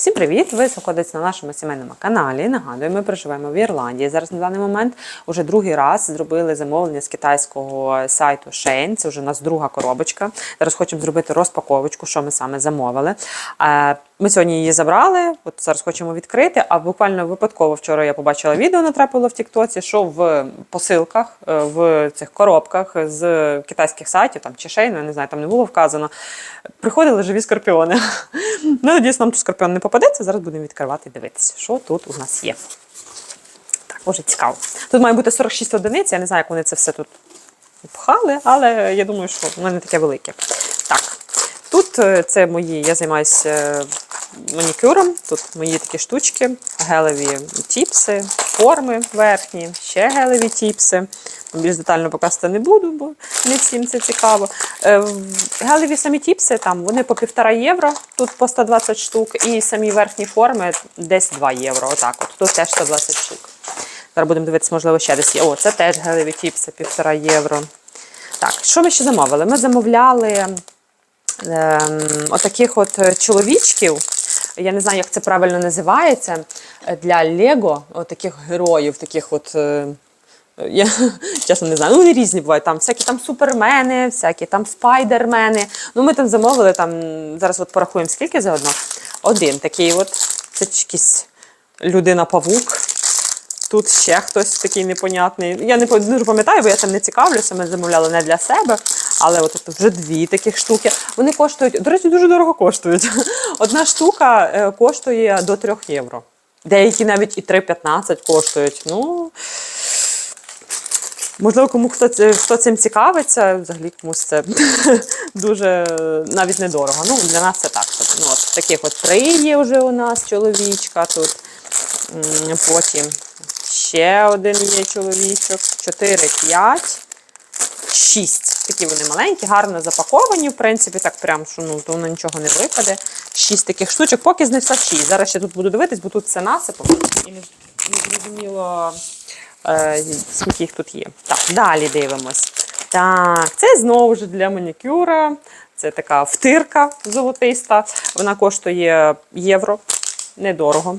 Всім привіт! Ви знаходитесь на нашому сімейному каналі. Нагадую, ми проживаємо в Ірландії. Зараз на даний момент уже другий раз зробили замовлення з китайського сайту Shein. Це вже у нас друга коробочка. Зараз хочемо зробити розпаковочку, що ми саме замовили. Ми сьогодні її забрали. От зараз хочемо відкрити. А буквально випадково вчора я побачила відео, натрапило в Тіктоці, що в посилках, е, в цих коробках з китайських сайтів там чи Shein, я не знаю, там не було вказано. Приходили живі скорпіони. Ну, надіюсь, нам тут скорпіон не попадеться. Зараз будемо відкривати і дивитися, що тут у нас є. Так, може цікаво. Тут має бути 46 одиниць. Я не знаю, як вони це все тут пхали, але я думаю, що в мене таке велике. Так, тут е, це мої, я займаюся е, манікюром. Тут мої такі штучки, гелеві тіпси, форми верхні, ще гелеві тіпси. Більш детально показувати не буду, бо не всім це цікаво. Е, Гелеві самі тіпси там вони по півтора євро, тут по 120 штук, і самі верхні форми десь 2 євро. Отак, от тут теж 120 штук. Зараз будемо дивитися, можливо, ще десь є. О, це теж гелеві тіпси, півтора євро. Так, що ми ще замовили? Ми замовляли ем, отаких от чоловічків. Я не знаю, як це правильно називається. е, Для Лего, отаких героїв, таких от. е, Я чесно не знаю. Ну, вони різні бувають. Там всякі там супермени, всякі там спайдермени. Ну, ми там замовили там. Зараз от порахуємо, скільки заодно. Один такий от. Це якийсь людина-павук. Тут ще хтось такий непонятний. Я не дуже пам'ятаю, бо я там не цікавлюся. Ми замовляли не для себе. Але от вже дві таких штуки. Вони коштують, до речі, дуже дорого коштують. Одна штука е, коштує до 3 євро. Деякі навіть і 3,15 коштують. Ну, Можливо, кому хто, хто цим цікавиться, взагалі комусь це дуже е, навіть недорого. Ну, для нас це так. Ну, от, таких от три є вже у нас чоловічка тут. Потім ще один є чоловічок. Чотири, п'ять, шість. Такі вони маленькі, гарно запаковані, в принципі, так прям, що ну, то воно нічого не випаде. Шість таких штучок, поки знайшла шість. Зараз ще тут буду дивитись, бо тут все насипом. І не, зрозуміло, е, скільки їх тут є. Так, далі дивимось. Так, це знову ж для манікюра. Це така втирка золотиста. Вона коштує євро. Недорого.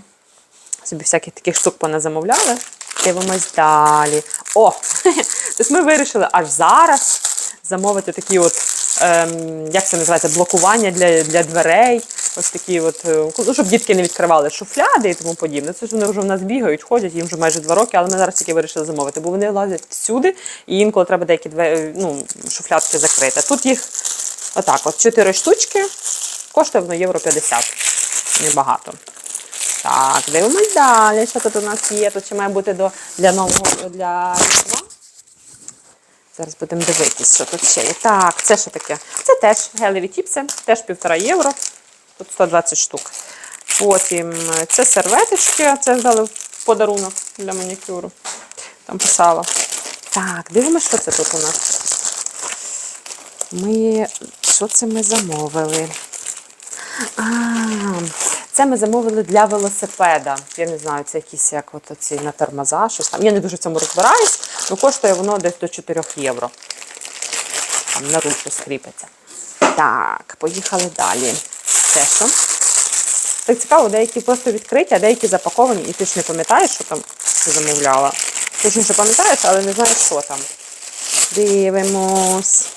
Собі всяких таких штук поназамовляли. Дивимось далі. О! Тобто ми вирішили аж зараз замовити такі от, ем, як це називається, блокування для, для дверей. Ось такі от, е, ну, щоб дітки не відкривали шуфляди і тому подібне. Це ж вони вже в нас бігають, ходять, їм вже майже два роки, але ми зараз тільки вирішили замовити, бо вони лазять всюди, і інколи треба деякі двері, ну, шуфлядки закрити. Тут їх отак, от чотири штучки, коштує воно євро 50. Небагато. Так, дивимось далі. Що тут у нас є? Тут ще має бути до, для нового для. Зараз будемо дивитись, що тут ще є. Так, це що таке? Це теж гелеві тіпси, теж півтора євро. Тут 120 штук. Потім е, це серветочки, це дали в подарунок для манікюру. Там писала. Так, дивимося, що це тут у нас. Ми. Що це ми замовили? А, це ми замовили для велосипеда. Я не знаю, це якісь як от оці на тормоза, щось там. Я не дуже в цьому розбираюсь, але коштує воно десь до 4 євро. Там на ручку скріпиться. Так, поїхали далі. Це що? Так цікаво, деякі просто відкриті, а деякі запаковані, і ти ж не пам'ятаєш, що там ти замовляла. Точніше пам'ятаєш, але не знаєш, що там. Дивимось.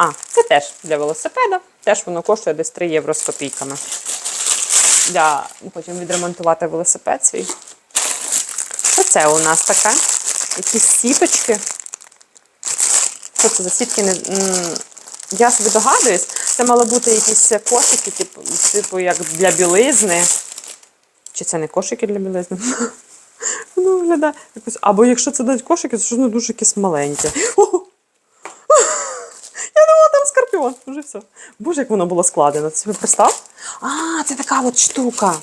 А, це теж для велосипеда. Теж воно коштує десь 3 євро з копійками. Для ну, потім відремонтувати велосипед свій. Що це у нас таке? Якісь сіточки. Що це за сітки? Не... Я собі догадуюсь, це мало бути якісь кошики, типу, типу як для білизни. Чи це не кошики для білизни? Воно виглядає якось. Або якщо це навіть кошики, то воно дуже якесь маленьке. О! Скорпіон. Вже все. Боже, як воно було складено. Ти собі представ? А, це така от штука.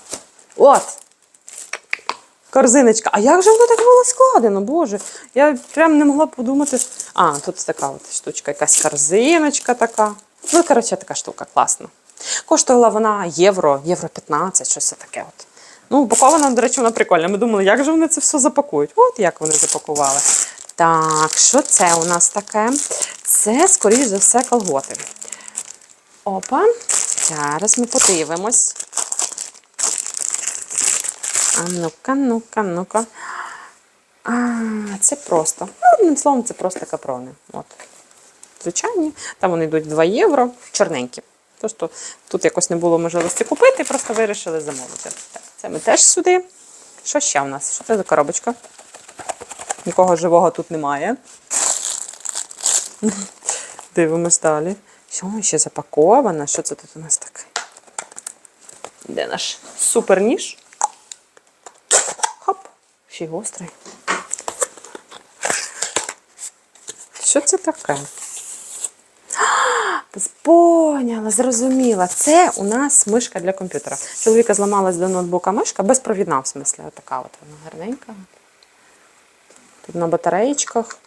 От. Корзиночка. А як же воно так було складено? Боже. Я прям не могла подумати. А, тут така от штучка, якась корзиночка така. Ну, коротше, така штука, класна. Коштувала вона євро, євро 15, щось таке. от. Ну, упакована, до речі, вона прикольна. Ми думали, як же вони це все запакують. От як вони запакували. Так, що це у нас таке? Це, скоріш за все, колготи. Опа. Зараз ми подивимось. А ну-ка, ну-ка, ну-ка. Це просто. Ну, одним словом, це просто капрони. От. Звичайні. Там вони йдуть 2 євро, чорненькі. Просто тут якось не було можливості купити, просто вирішили замовити. Так, це ми теж сюди. Що ще в нас? Що це за коробочка? Нікого живого тут немає. Дивимось далі. Що ще запаковано? Що це тут у нас таке? Де наш суперніж? Хоп, ще й гострий. Що це таке? Поняла, зрозуміла. Це у нас мишка для комп'ютера. Чоловіка зламалась до ноутбука мишка, безпровідна, в смислі, отака от вона гарненька. Тут на батареєчках.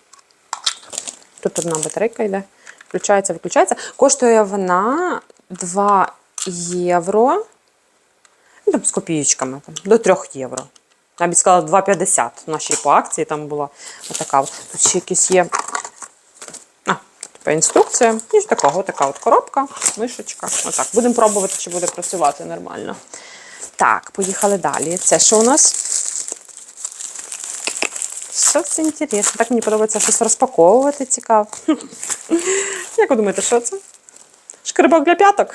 Тут одна батарейка йде. Включається, виключається. Коштує вона 2 євро. Ну, там з копієчками, там, до 3 євро. Я б сказала 2,50. У нас ще й по акції там була отака. Тут ще якісь є. А, типу інструкція. Ніж такого, така от коробка, мишечка. Отак. Будемо пробувати, чи буде працювати нормально. Так, поїхали далі. Це що у нас? Що це інтересно? Так мені подобається щось розпаковувати цікаво. Як ви думаєте, що це? Шкрибок для п'яток.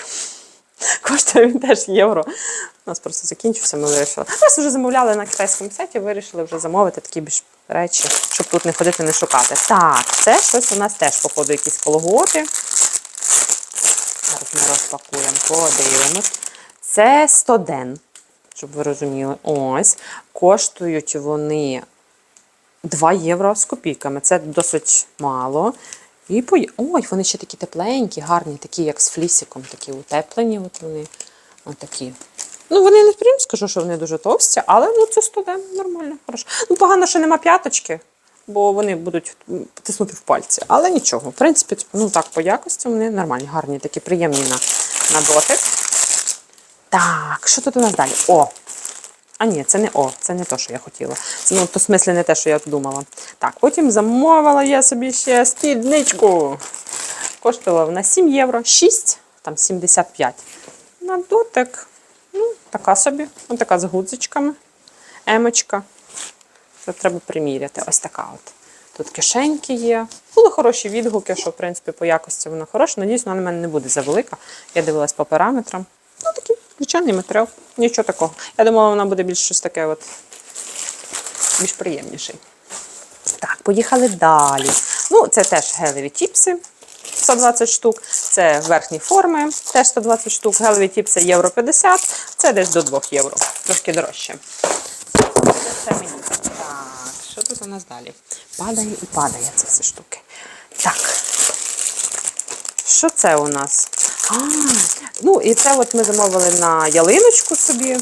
Коштує він теж євро. У нас просто закінчився, ми вирішили. Нас вже замовляли на китайському сайті, вирішили вже замовити такі більш речі, щоб тут не ходити, не шукати. Так, це щось у нас теж, походу, якісь колготи. Зараз ми розпакуємо, подивимось. Це 100 ден, щоб ви розуміли. Ось. Коштують вони 2 євро з копійками. Це досить мало. І по... Ой, вони ще такі тепленькі, гарні, такі, як з флісиком, такі утеплені. От вони. Отакі. Ну, вони не прям скажу, що вони дуже товсті, але ну, це 100 нормально, хорошо. Ну, погано, що нема п'яточки, бо вони будуть тиснути в пальці. Але нічого. В принципі, ну так, по якості вони нормальні, гарні, такі приємні на, на дотик. Так, що тут у нас далі? О! А ні, це не О, це не те, що я хотіла. Це, ну, то в смислі не те, що я думала. Так, потім замовила я собі ще спідничку. Коштувала вона 7 євро, 6, там 75. На дотик. Ну, така собі. Ось така з гудзичками. Емочка. Це треба приміряти. Ось така от. Тут кишеньки є. Були хороші відгуки, що в принципі по якості вона хороша. Надіюсь, вона на мене не буде завелика. Я дивилась по параметрам. Ну, такий звичайний матеріал. Нічого такого. Я думала, вона буде більш щось таке, от, більш приємніший. Так, поїхали далі. Ну, це теж гелеві тіпси. 120 штук. Це верхні форми, теж 120 штук. Гелеві тіпси євро 50, це десь до 2 євро. Трошки дорожче. Це мені. Так, що тут у нас далі? Падає і падає це все штуки. Так. Що це у нас? Ну і це от ми замовили на ялиночку собі.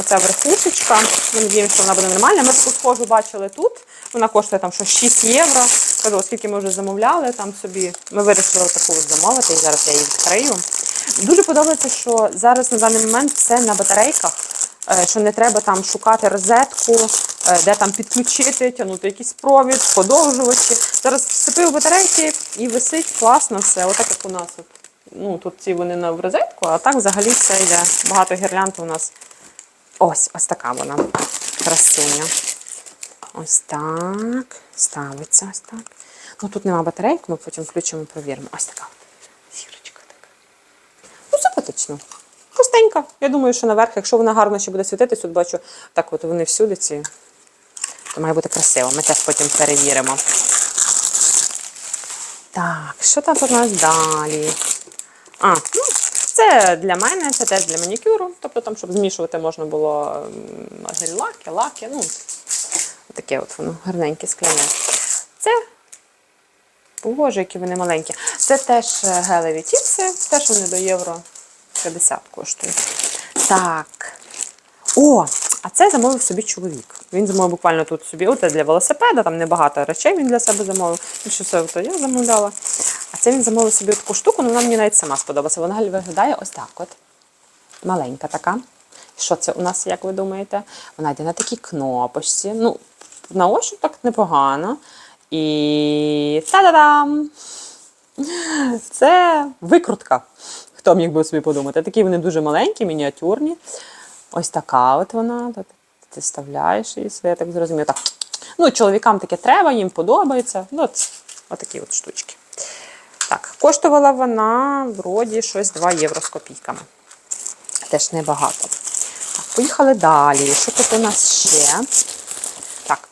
Оця верхушечка. Ми надіємося, що вона буде нормальна. Ми таку схожу бачили тут. Вона коштує там щось 6 євро. Кажу, оскільки ми вже замовляли там собі, ми вирішили таку от замовити, і зараз я її відкрию. Дуже подобається, що зараз на даний момент все на батарейках, е, що не треба там шукати розетку, е, де там підключити, тягнути якийсь провід, подовжувачі. Зараз вцепив батарейки і висить класно все. Отак як у нас. От. Ну, тут ці вони на в розетку, а так взагалі все йде. Багато гірлянд у нас. Ось, ось така вона. Красуня. Ось так. Ставиться ось так. Ну тут нема батарейки, ми потім включимо і провіримо. Ось така. от Зірочка така. Ну, симпатично. Простенька. Я думаю, що наверх, якщо вона гарно ще буде світитись, тут бачу, так от вони всюди ці. То має бути красиво. Ми теж потім перевіримо. Так, що там у нас далі? А, ну, це для мене, це теж для манікюру. Тобто там, щоб змішувати можна було гель-лаки, лаки, ну, таке от воно гарненьке скляне. Це, боже, які вони маленькі. Це теж е, гелеві тіпси, теж вони до євро 50 коштують. Так. О, а це замовив собі чоловік. Він замовив буквально тут собі. Оце для велосипеда, там небагато речей він для себе замовив. Більше все то я замовляла. А це він замовив собі таку штуку, ну вона мені навіть сама сподобалася. Вона виглядає ось так от. Маленька така. Що це у нас, як ви думаєте? Вона йде на такій кнопочці. Ну, на ощупь так непогано. І та-да-дам! Це викрутка. Хто міг би собі подумати? Такі вони дуже маленькі, мініатюрні. Ось така от вона. Ти вставляєш її сюди, я так зрозумію. Так. Ну, чоловікам таке треба, їм подобається. Ну, от, отакі от штучки. Так, коштувала вона вроді щось 2 євро з копійками. Теж небагато. Так, поїхали далі. Що тут у нас ще?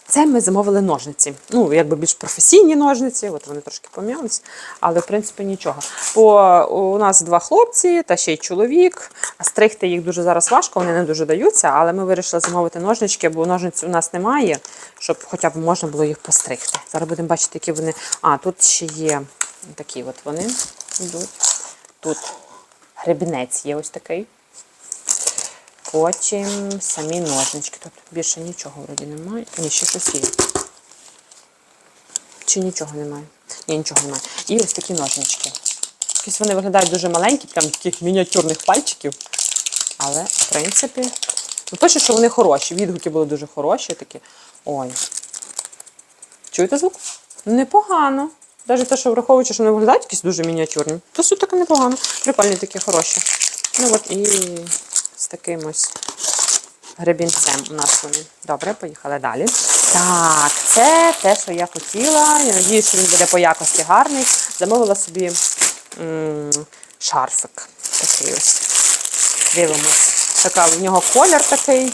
Це ми замовили ножниці. Ну, якби більш професійні ножниці, от вони трошки пом'ялись, але в принципі нічого. Бо у нас два хлопці та ще й чоловік. А стригти їх дуже зараз важко, вони не дуже даються, але ми вирішили замовити ножнички, бо ножниць у нас немає, щоб хоча б можна було їх постригти. Зараз будемо бачити, які вони. А, тут ще є такі от вони йдуть. Тут гребінець є ось такий. Потім самі ножнички. Тут більше нічого вроді немає. Ні, ще щось є. Чи нічого немає? Ні, нічого немає. І ось такі ножнички. Якісь вони виглядають дуже маленькі, прям таких мініатюрних пальчиків. Але, в принципі, ну точно, що вони хороші. Відгуки були дуже хороші такі. Ой. Чуєте звук? Непогано. Навіть те, що враховуючи, що вони виглядають якісь дуже мініатюрні. То все таке непогано. Прикольні такі хороші. Ну от і з таким ось гребінцем у нас вони. Добре, поїхали далі. Так, це те, що я хотіла. Я надіюсь, що він буде по якості гарний. Замовила собі шарфик. Такий ось. Дивимось. Така, в нього колір такий.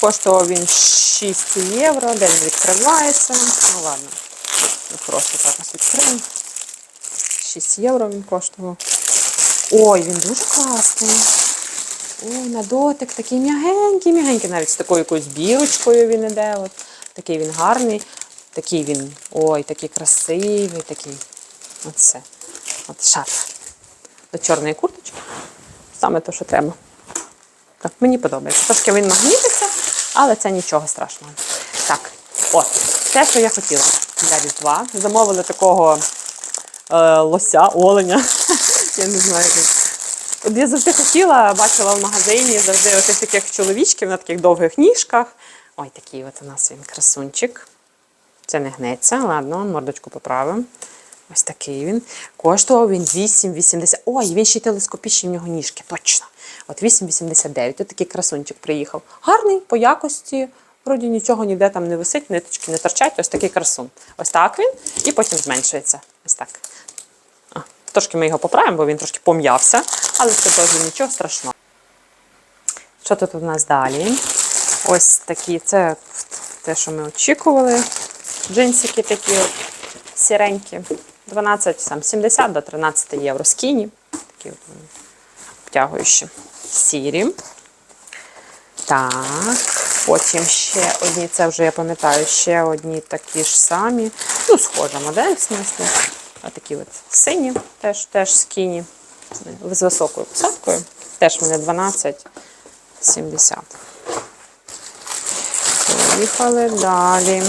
Коштував він 6 євро, де він відкривається. Ну ладно. Просто так ось відкриємо. 6 євро він коштував. Ой, він дуже класний. О, на дотик такий м'ягенький, м'ягенький, навіть з такою якоюсь бірочкою він іде. От. Такий він гарний. Такий він, ой, такий красивий, такий. Оце. От шарф. До чорної курточки. Саме те, що треба. Так, мені подобається. Трошки він магнітиться, але це нічого страшного. Так, от, те, що я хотіла для Різдва. Замовили такого е, лося, оленя. Я не знаю. От я завжди хотіла, бачила в магазині завжди отих таких чоловічків на таких довгих ніжках. Ой, такий от у нас він красунчик. Це не гнеться, ладно, мордочку поправимо. Ось такий він. Коштував він 8,80. Ой, він ще й телескопічні в нього ніжки, точно. От 8,89. Ось такий красунчик приїхав. Гарний по якості. Вроді нічого ніде там не висить, ниточки не торчать. Ось такий красун. Ось так він. І потім зменшується. Ось так. Трошки ми його поправимо, бо він трошки пом'явся, але це теж нічого страшного. Що тут у нас далі? Ось такі, це те, що ми очікували. Джинсики такі от сіренькі. 12, там, 70 до 13 євро. Скіні. Такі от обтягуючі. Сірі. Так, потім ще одні, це вже я пам'ятаю, ще одні такі ж самі. Ну, схожа модель, в смислі. А такі от сині, теж, теж скіні. З високою посадкою. Теж вони 12, 70. Поїхали далі.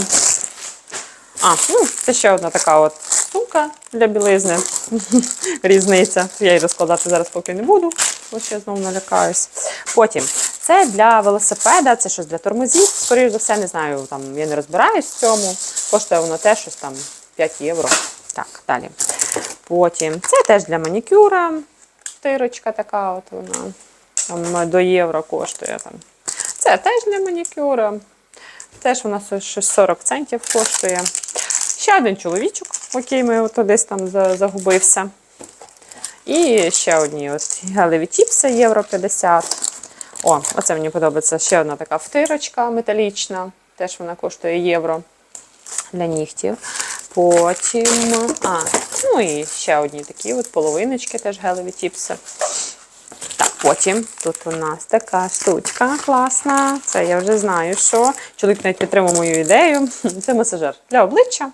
А, ну, це ще одна така от сумка для білизни. Різниця. Я її розкладати зараз поки не буду, бо ще знову налякаюсь. Потім це для велосипеда, це щось для тормозів. Скоріше за все, не знаю, там я не розбираюсь в цьому. Коштує воно теж щось там 5 євро. Так, далі. Потім це теж для манікюра. Тирочка така, от вона там до євро коштує. Там. Це теж для манікюра. Теж вона щось 40 центів коштує. Ще один чоловічок, який ми от десь там загубився. І ще одні от гелеві тіпси, євро 50. О, оце мені подобається. Ще одна така втирочка металічна. Теж вона коштує євро для нігтів. Потім, а, ну і ще одні такі от половиночки, теж гелеві тіпси. Так, потім тут у нас така штучка класна. Це я вже знаю, що чоловік навіть підтримав мою ідею. Це масажер для обличчя.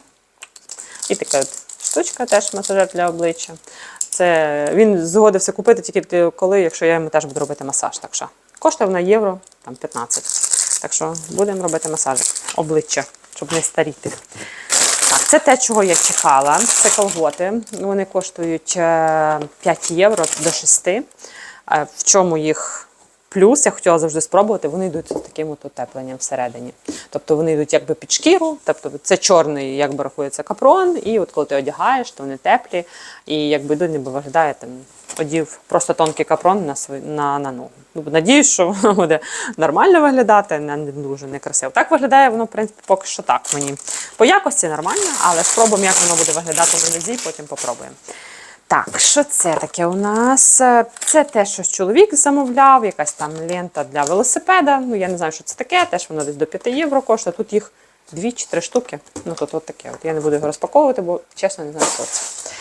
І така от штучка теж масажер для обличчя. Це він згодився купити тільки коли, якщо я йому теж буду робити масаж. Так що коштує вона євро там 15. Так що будемо робити масажик обличчя, щоб не старіти. Так, це те, чого я чекала. Це колготи. Вони коштують е, 5 євро до 6. Е, В чому їх Плюс я хотіла завжди спробувати, вони йдуть з таким от утепленням всередині. Тобто вони йдуть якби під шкіру, тобто це чорний, якби рахується капрон, і от коли ти одягаєш, то вони теплі, і якби йдуть, ніби виглядає там. Одів просто тонкий капрон на свою на, на ногу. Ну, Надіюсь, що воно буде нормально виглядати, не дуже некрасиво. Так виглядає воно, в принципі, поки що так мені. По якості нормально, але спробуємо, як воно буде виглядати на нозі, потім попробуємо. Так, що це таке у нас? Е, Це те, що чоловік замовляв, якась там лента для велосипеда. Ну, я не знаю, що це таке, теж воно десь до 5 євро коштує. Тут їх дві чи три штуки. Ну, тут от таке. От. Я не буду його розпаковувати, бо чесно не знаю, що це.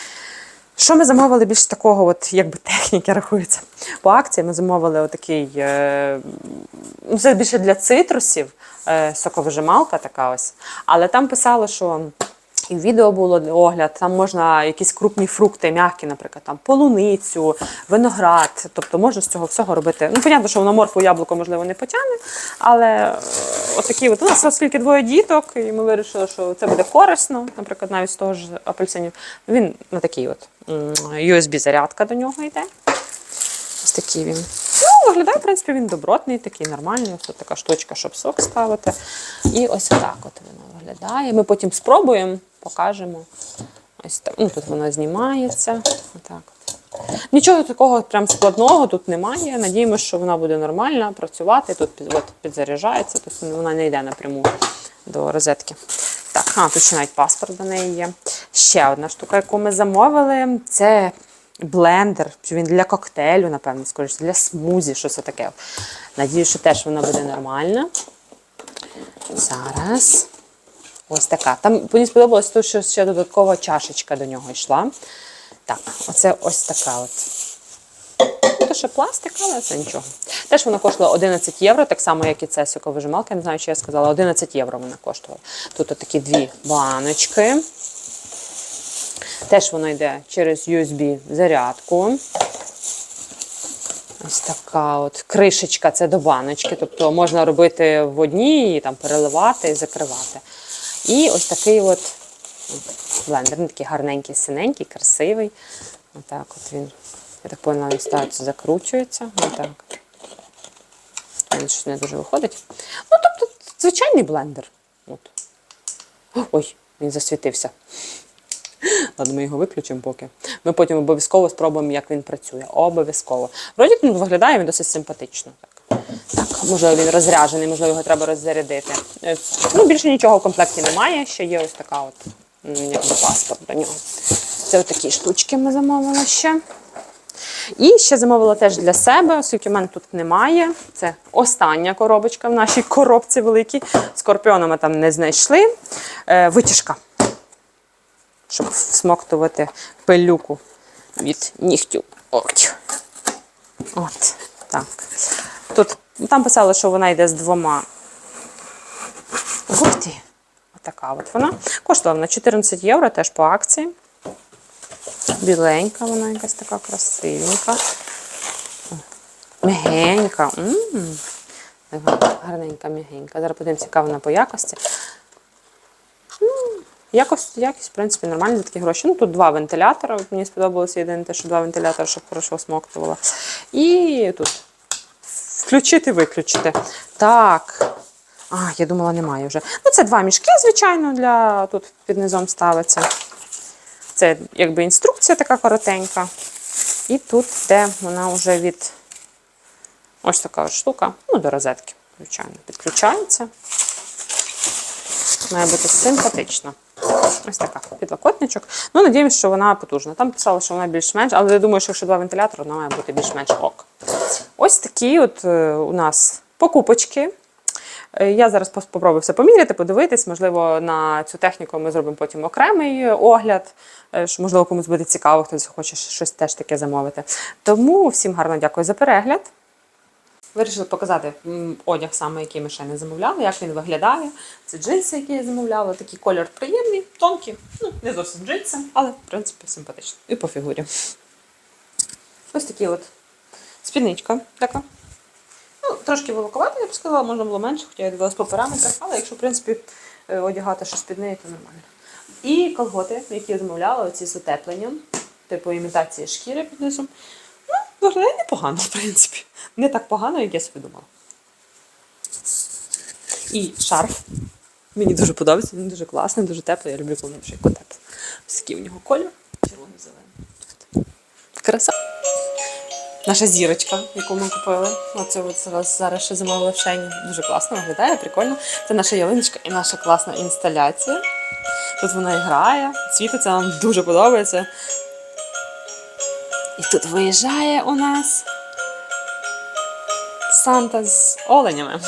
Що ми замовили більш такого, от якби техніки рахується. По акції ми замовили отакий, е, ну це більше для цитрусів, е, соковижималка така ось. Але там писало, що і відео було огляд, там можна якісь крупні фрукти, м'які, наприклад, там полуницю, виноград. Тобто можна з цього всього робити. Ну, понятно, що воно моркву яблуко, можливо, не потягне, але е, отакі от у нас оскільки двоє діток, і ми вирішили, що це буде корисно, наприклад, навіть з того ж апельсинів. Він на такий от USB-зарядка до нього йде. Ось такий він. Ну, виглядає, в принципі, він добротний, такий нормальний. Тут така штучка, щоб сок ставити. І ось отак от воно виглядає. Ми потім спробуємо, покажемо. Ось так. Ну, тут воно знімається. Отак от. Нічого такого прям складного тут немає. Надіємося, що вона буде нормально працювати. Тут під, от, підзаряджається, тобто вона не йде напряму до розетки. Так, а, тут ще навіть паспорт до неї є. Ще одна штука, яку ми замовили, це блендер. Чи Він для коктейлю, напевно, скоріше, для смузі, щось таке. Надію, що теж вона буде нормальна. Зараз. Ось така. Там мені сподобалось, те, що ще додаткова чашечка до нього йшла. Так, оце ось така от. То ще пластик, але це нічого. Теж вона коштувала 11 євро, так само, як і ця соковижималка. Я не знаю, чи я сказала, 11 євро вона коштувала. Тут такі дві баночки. Теж воно йде через USB зарядку. Ось така от кришечка це до баночки. Тобто можна робити в одній, там переливати і закривати. І ось такий от блендер. Він такий гарненький, синенький, красивий. Отак от він. Я так поняла, він ставиться, закручується. Отак. Він щось не дуже виходить. Ну, тобто, звичайний блендер. От. Ой, він засвітився. Ладно, ми його виключимо поки. Ми потім обов'язково спробуємо, як він працює. Обов'язково. Вроді ну, виглядає він досить симпатично. Так, так можливо, він розряджений, можливо, його треба роззарядити. Е, Ну, більше нічого в комплекті немає. Ще є ось така от, якби паспорт до нього. Це отакі штучки ми замовили ще. І ще замовила теж для себе, оскільки в мене тут немає. Це остання коробочка в нашій коробці великій. Скорпіона ми там не знайшли. Е, витяжка щоб всмоктувати пилюку від нігтю. От. От, так. Тут там писали, що вона йде з двома. Ух ти! Отака от вона. Коштувала вона 14 євро, теж по акції. Біленька вона якась така красивенька. Мягенька. М. Гарненька, мягенька. Зараз подивимося, яка вона по якості. Якось, якість, в принципі, нормальні за такі гроші. Ну, тут два вентилятора. Мені сподобалося єдине те, що два вентилятора, щоб хорошо смоктувало. І тут включити, виключити. Так. А, я думала, немає вже. Ну, це два мішки, звичайно, для тут під низом ставиться. Це якби інструкція така коротенька. І тут де вона вже від ось така от штука, ну, до розетки, звичайно, підключається. Має бути симпатично. Ось така підлокотничок. Ну, надіємося, що вона потужна. Там писали, що вона більш-менш, але я думаю, що якщо два вентилятори, вона має бути більш-менш ок. Ось такі от е, у нас покупочки. Е, Я зараз попробую все поміряти, подивитись. Можливо, на цю техніку ми зробимо потім окремий огляд. е, Що, можливо, комусь буде цікаво, хтось хоче щось теж таке замовити. Тому всім гарно дякую за перегляд. Вирішили показати одяг саме, який ми ще не замовляли, як він виглядає. Це джинси, які я замовляла. Такий колір приємний, тонкий. Ну, не зовсім джинси, але в принципі симпатично. І по фігурі. Ось такі от спідничка така. Ну, трошки великовато, я б сказала, можна було менше, хоча я дивилась по параметрах, але якщо, в принципі, е, одягати щось під неї, то нормально. І колготи, які я замовляла, оці з утепленням, типу імітації шкіри під низом. Виглядає непогано, в принципі. Не так погано, як я собі думала. І шарф. Мені дуже подобається, він дуже класний, дуже теплий. Я люблю, коли ще. Ось такий у нього кольор. Червоний зелений. Краса. Наша зірочка, яку ми купили. Оце зараз, зараз ще замовили в шені. Дуже класно виглядає, прикольно. Це наша ялиночка і наша класна інсталяція. Тут вона і грає, світиться, нам дуже подобається. І тут виїжджає у нас Санта з оленями.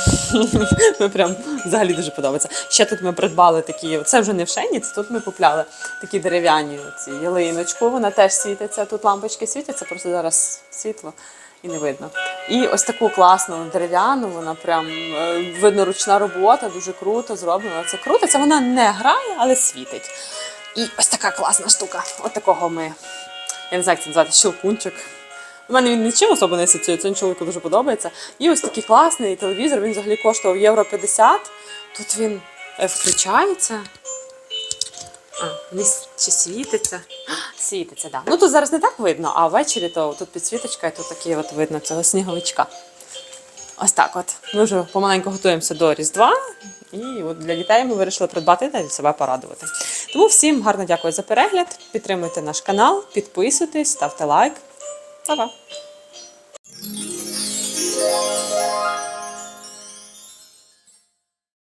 Ми прям взагалі дуже подобається. Ще тут ми придбали такі, це вже не в шені, це тут ми купляли такі дерев'яні ці ялиночку. Вона теж світиться. Тут лампочки світяться, просто зараз світло і не видно. І ось таку класну дерев'яну, вона прям е, видно ручна робота, дуже круто зроблена. Це круто. Це вона не грає, але світить. І ось така класна штука. От такого ми. Я не знаю, як це назвати, щелкунчик. У мене він нічим особо не асоціюється, він чоловіку дуже подобається. І ось такий класний телевізор, він взагалі коштував євро 50. Тут він е, включається. А, не чи світиться? Світиться, так. Да. Ну тут зараз не так видно, а ввечері то тут підсвіточка, і тут такий от видно цього сніговичка. Ось так от. Ми вже помаленьку готуємося до Різдва. І от для дітей ми вирішили придбати та себе порадувати. Тому всім гарно дякую за перегляд. Підтримуйте наш канал, підписуйтесь, ставте лайк. Па-па!